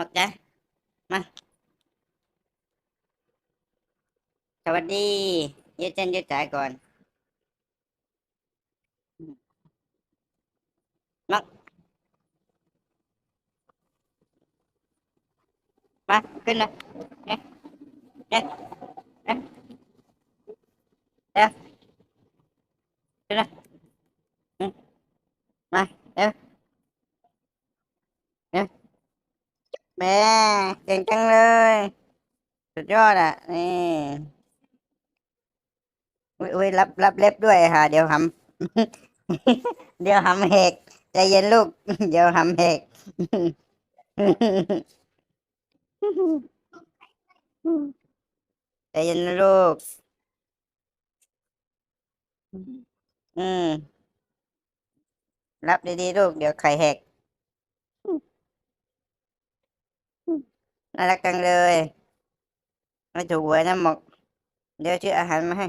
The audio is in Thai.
มักจ้ะมา สวัสดียืดเส้นยืดสายก่อน มัก มา ขึ้นเลยเอ๊ะเอ๊ะเอ๊ะเอ๊ะขึ้นเลย แม่เก่งจังเลย สุดยอดอะ นี่อุ้ยอุ้ยรับรับเล็บด้วยค่ะ เดี๋ยวหำเดี๋ยวหำเหกใจเย็นลูก เดี๋ยวหำเหกใจเย็นลูก อืม รับดีๆลูก เดี๋ยวไข่แหก น่ารักจังเลยไม่ถูกเวยนะหมกเดี๋ยวชื่ออาหารมาให้